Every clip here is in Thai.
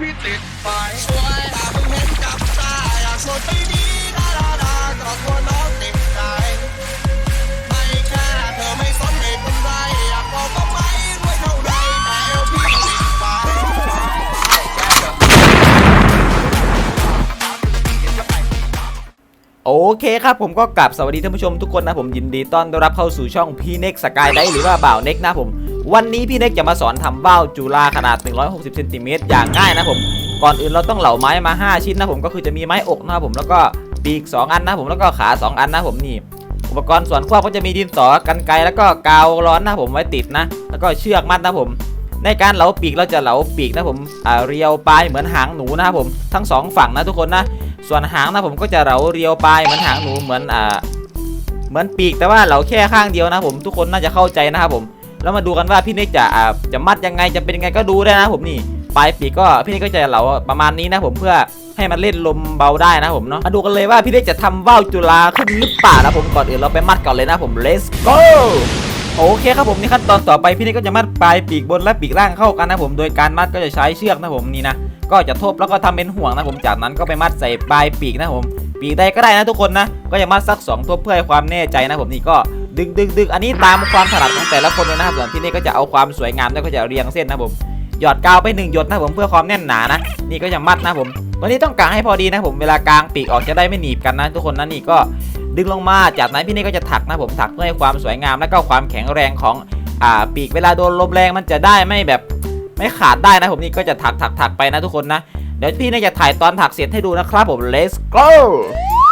พี่ติดไฟช่วยตามึงเห็นกับตาอยากชวนไปดีดาดาดาก็กลัวน้องติดใจไม่แค่เธอไม่สนไม่เป็นไรอยากบอกก็ไม่รวยเท่าไรแต่เอวพี่ติดไฟโอเคครับผมก็กลับสวัสดีท่านผู้ชมทุกคนนะผมยินดีต้อนรับเข้าสู่ช่องพีเน็กสกายได้หรือว่าบ่าวเน็กนะผม วันนี้พี่เน็กจะมาสอนทำว่าวจุฬาขนาด 160เซนติเมตรอย่างง่ายนะผม ก่อนอื่นเราต้องเหลาไม้มา 5 ชิ้นนะผมก็คือจะมีไม้อกนะผมแล้วก็ปีก 2 อันนะผมแล้วก็ขา 2 อันนะผมนี่ อุปกรณ์ส่วนควบก็จะมีดินสอกันไกรแล้วก็กาวร้อนนะผมไว้ติดนะ แล้วก็เชือกมัดนะผม ในการเหลาปีกเราจะเหลาปีกนะผมอ่าเรียวปลายเหมือนหางหนูนะผมทั้งสองฝั่งนะทุกคนนะส่วนหางนะผมก็จะเหลาเรียวปลายเหมือนหางหนูเหมือนอ่าเหมือนปีกแต่ว่าเหลาแค่ข้างเดียวนะผมทุกคนน่าจะเข้าใจนะครับผม แล้วมาดูกันว่าพี่น็กจะจะมัดยังไงจะเป็นยังไงก็ดูได้นะผมนี่ปลายปีกก็พี่น็กก็จะเหลาประมาณนี้นะผมเพื่อให้มันเล่นลมเบาได้นะผมเนาะมาดูกันเลยว่าพี่น็กจะทำว่าวจุฬาขึ้นหรือเปล่านะผมก่อนอื่นเราไปมัดก่อนเลยนะผม let's go โอเคครับผมนี่ขั้นตอนต่อไปพี่น็กก็จะมัดปลายปีกบนและปีกล่างเข้ากันนะผมโดยการมัดก็จะใช้เชือกนะผมนี่นะก็จะทบแล้วก็ทำเป็นห่วงนะผมจากนั้นก็ไปมัดใส่ปลายปีกนะผม ปีกใดก็ได้นะทุกคนนะก็จะมัดสักสองทบเพื่อให้ความแน่ใจนะผมนี่ก็ ดึงดึงดึงอันนี้ตามความถนัดของแต่ละคนเลยนะครับส่วนที่นี่ก็จะเอาความสวยงามแล้วก็จะเรียงเส้นนะผมหยอดกาวไปหนึ่งหยดนะผมเพื่อความแน่นหนานะ นี่ก็จะมัดนะผมตัวนี้ต้องกางให้พอดีนะผมเวลากางปีกออกจะได้ไม่หนีบกันนะ ทุกคนนะนี่ก็ดึงลงมาจากนั้นพี่นี่ก็จะถักนะผมถักเพื่อให้ความสวยงามและก็ความแข็งแรงของอ่าปีกเวลาโดนลมแรงมันจะได้ไม่แบบไม่ขาดได้นะผมนี่ก็จะถักถักถักไปนะทุกคนนะเดี๋ยวพี่น่าจะถ่ายตอนถักเสร็จให้ดูนะครับผม let's go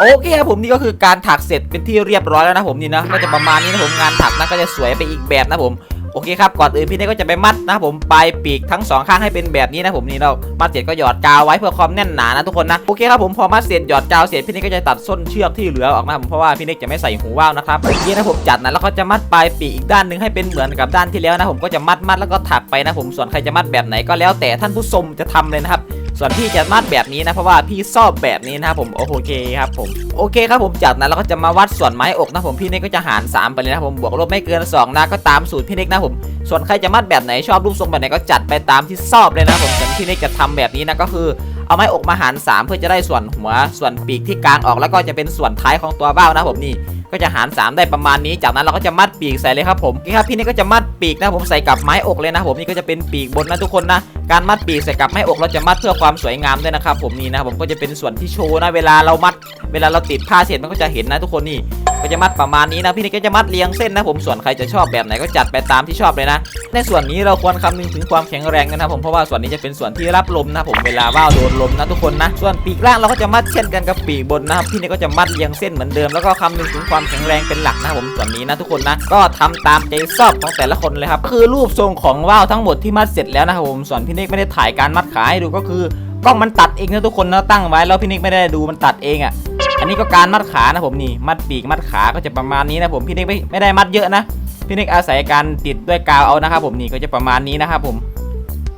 โอเคครับผมนี่ก็คือการถักเสร็จเป็นที่เรียบร้อยแล้วนะผมนี่นะก็จะประมาณนี้นะผมงานถักนะก็จะสวยไปอีกแบบนะผมโอเคครับก่อนอื่นพี่เน่ก็จะไปมัดนะผมปลายปีกทั้งสองข้างให้เป็นแบบนี้นะผมนี่เรามัดเสร็จก็หยอดกาวไว้เพื่อความแน่นหนานะทุกคนนะโอเคครับผมพอมัดเสร็จหยอดกาวเสร็จพี่เน่ก็จะตัดส้นเชือกที่เหลือออกนะผมเพราะว่าพี่เน่จะไม่ใส่หูว่าวนะครับนี่นะผมจัดนะแล้วก็จะมัดปลายปีกอีกด้านหนึ่งให้เป็นเหมือนกับด้านที่แล้วนะผมก็จะมัดมัดแล้วก็ถักไปนะผมส่วนใครจะมัดแบบไหนก็แล้วแต่ท่านผู้ชมจะทำเลยนะครับ ส่วนพี่จะมัดแบบนี้นะเพราะว่าพี่ชอบแบบนี้นะครับผมโอเคครับผมโอเคครับผมจากนั้นเราก็จะมาวัดส่วนไม้อกนะผมพี่เน็กก็จะหาร 3 ไปเลยนะผมบวกลบไม่เกิน2นะก็ตามสูตรพี่เน็กนะผมส่วนใครจะมัดแบบไหนชอบรูปทรงแบบไหนก็จัดไปตามที่ชอบเลยนะผมส่วนพี่เน็กจะทำแบบนี้นะก็คือเอาไม้อกมาหาร 3 เพื่อจะได้ส่วนหัวส่วนปีกที่กลางออกแล้วก็จะเป็นส่วนท้ายของตัวเบ้านะผมนี่ก็จะหาร 3 ได้ประมาณนี้ จากนั้นเราก็จะมัดปีกใส่เลยครับผมนี่ครับพี่นี่ก็จะมัดปีกนะผมใส่กับไม้อกเลยนะผมนี่ก็จะเป็นปีกบนนะทุกคนนะ การมัดปีกใส่กับไม่อกเราจะมัดเพื่อความสวยงามด้วยนะครับผมนี่นะผมก็จะเป็นส่วนที่โชว์นะเวลาเรามัด เวลาเราติดผ้าเสร็จมันก็จะเห็นนะทุกคนนี่ก็จะมัดประมาณนี้นะพี่นี่ก็จะมัดเรียงเส้นนะผมส่วนใครจะชอบแบบไหนก็จัดไปตามที่ชอบเลยนะ ในส่วนนี้เราควรคำนึงถึงความแข็งแรงนะครับผมเพราะว่าส่วนนี้จะเป็นส่วนที่รับลมนะผมเวลาว่าวโดนลมนะทุกคนนะ ส่วนปีกล่างเราก็จะมัดเช่นกันกับปีกบนนะครับพี่นี่ก็จะมัดเรียงเส้นเหมือนเดิมแล้วก็คำนึงถึงความแข็งแรงเป็นหลักนะผมส่วนนี้นะทุกคนนะ ก็ทำตามใจชอบของแต่ละคนเลยครับคือรูปทรงของว่าวทั้งหมดที่มัดเสร็จแล้วนะครับผมส่วนพี่นิกไม่ได้ถ่ายการมัดขาให้ดูก็คือกล้องมันตัดเองนะทุกคนนะตั้งไว้แล้วพี่นิกไม่ได้ดูมันตัดเองอะ อันนี้ก็การมัดขานะผมนี่ มัดปีกมัดขาก็จะประมาณนี้นะผมพี่นิกไม่ไม่ได้มัดเยอะนะพี่นิกอาศัยการติดด้วยกาวเอานะครับผมนี่ก็จะประมาณนี้นะครับผม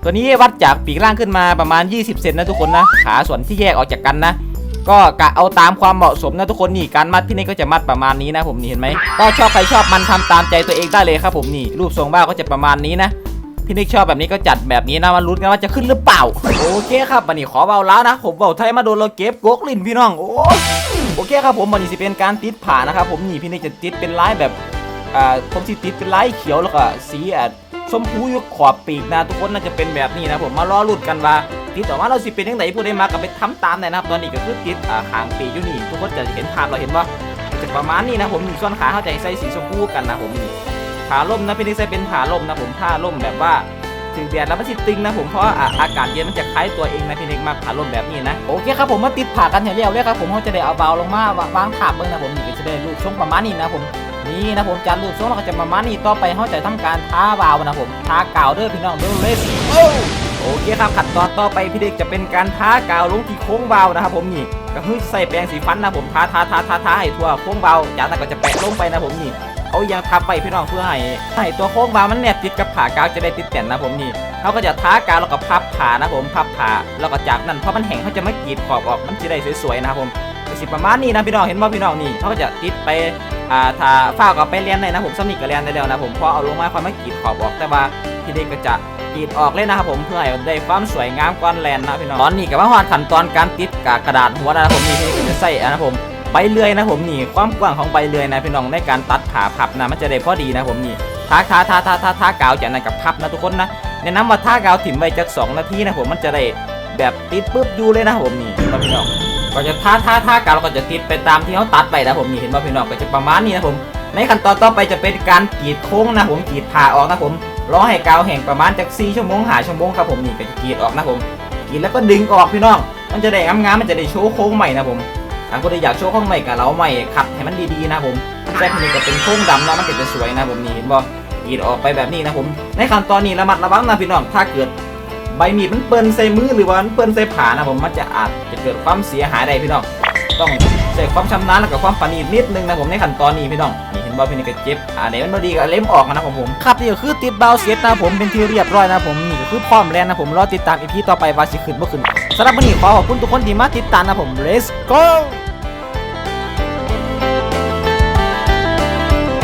ตัวนี้วัดจากปีกล่างขึ้นมาประมาณ 20 เซนนะทุกคนนะขาส่วนที่แยกออกจากกันนะ ก็กะเอาตามความเหมาะสมนะทุกคนนี่การมัดพี่นิกก็จะมัดประมาณนี้นะผมนี่เห็นไหมก็ชอบใครชอบมันทำตามใจตัวเองได้เลยครับผมนี่รูปทรงบ้าก็จะประมาณนี้นะพี่นิกชอบแบบนี้ก็จัดแบบนี้นะมาลุ้นกันว่าจะขึ้นหรือเปล่า โอเคครับวันนี้ขอเบาแล้วนะ ผมเบาไทยมาโดนเราเก็บกกลินพี่น้อง โอ้ โอเคครับผมวันนี้สิเป็นการติดผ่านะครับผมนี่พี่นิกจะติดเป็นลายแบบอ่าผมสิติดเป็นลายเขียวแล้วก็สีอะชมพูอยู่ขอบปีกนะทุกคนน่าจะเป็นแบบนี้นะผมมารอลุ้นกันว่าติดต่อมาเราสิเป็นยังไงผู้ใดมาก็ไปทำตามได้นะครับ ตอนนี้ก็คือติดอ่าหางปีกอยู่นี่ทุกคนจะเห็นภาพเราเห็นว่าจะประมาณนี้นะผมส่วนขาเข้าใจใส่สีชมพูกันนะผมนี่าล่มนะพี่นิกใส่เป็นผ้าล่มนะผมผ้าล่มแบบว่า ถึงแดดแล้วมันสิตึงนะผมเพราะอะอากาศเย็นมันจะคล้ายตัวเองนะพี่นิกมาผ่าลมแบบนี้นะโอเคครับผมมาติดผ่ากันเห็นแล้วเลยครับผมเขาจะได้เอาเบาลงมาวางถาบเบิ้งนะผมนี่ก็จะได้ลูกช่วงประมาณนี้นะผมนี่นะผมจัดรูปทรงแล้วก็จะประมาณนี้ต่อไปเขาจะทำการท้าเบานะผมท้ากาวเด้อพี่น้องเด้อเลสโอ้ โอเคครับขั้นตอนต่อไปพี่เด็กจะเป็นการทากาวลงที่โค้งเบานะครับผมนี่ก็คือใส่แปรงสีฟันนะผมทาทาทาทาทาให้ทั่วโค้งเบาจากนั้นก็จะแปะลงไปนะผมนี่เอายางทับไปพี่น้องเพื่อให้ให้ตัวโค้งเบามันแนบติดกับผากาวจะได้ติดแก่นนะผมนี่เขาก็จะท้ากาวแล้วก็พับผานะผมพับผาแล้วก็จากนั้นพอมันแห้งเขาจะไม่กรีดขอบออกมันจะได้สวยๆนะครับผมสิประมาณนี้นะพี่น้องเห็นว่าพี่น้องนี่เขาก็จะติดไปอ่าถ้าฝ้าวก็ไปเรียนได้นะผมสำนิกก็เรียนได้แล้วนะผมพอเอาลงมาค่อยไม่กรีดขอบออกแต่ว่าพี่เด็กก็จะ กรีดออกเลยนะครับผมเพื่อให้ได้ความสวยงามก้อนแลนนะพี่น้องตอนนี้กับว่าหอดขั้นตอนการติดกากระดาษหัวนะครับผมนี่พี่จะใส่นะครับผมใบเลื่อยนะผมนี่ความกว้างของใบเลื่อยนะพี่น้องในการตัดผ่าพับนะมันจะได้พอดีนะผมนี่ทาทาทาทาทาทากาวจากนั้นกับพับนะทุกคนนะแนะนำว่าทากาวถิ่มไว้จักสองนาทีนะผมมันจะได้แบบติดปุ๊บอยู่เลยนะผมนี่เห็นพี่น้องก็จะทาทาทากาวก็จะติดไปตามที่เขาตัดไปนะผมนี่เห็นป่ะพี่น้องก็จะประมาณนี้นะผมในขั้นตอนต่อไปจะเป็นการกรีดโค้งนะผมกรีดผ่าออกนะผม รอให้กาวแห้งประมาณจาก4ชั่วโมงหาชั่วโมงครับผมนี่ก็จะกรีดออกนะผมกรีดแล้วก็ดึงออกพี่น้อง มันจะได้งามๆมันจะได้โชว์โค้งใหม่นะผมถ้าคนอยากโชว์โค้งใหม่กับเราใหม่ขัดให้มันดีๆนะผมใช่ทีนี้ก็เป็นโค้งดำนะมันก็จะสวยนะผมนี่เห็นบ่กรีดออกไปแบบนี้นะผม ในขั้นตอนนี้ระมัดระวังนะพี่น้องถ้าเกิดใบมีดมันเปิ้นใส่มือหรือว่ามันเปิ้นใส่ผานะผมมันจะอาจจะเกิดความเสียหายได้พี่น้อง ต้องใส่ความชำนาญแล้วก็ความปานีตนิดนึงนะผมในขั้นตอนนี้พี่น้องนี่เห็นบ่พี่นี่ก็เจ็บอ่าเดี๋ยวมันบ่ดีก็เล็มออกนะผมผมครับนี่ก็คือติดเบาเสียนะผมเป็นที่เรียบร้อยนะผมนี่ก็คือพร้อมแล้วนะผมรอติดตามอีพีต่อไปว่าสิขึ้นบ่ขึ้นสำหรับวันนี้ขอขอบคุณทุกคนที่มาติดตามนะผม let's go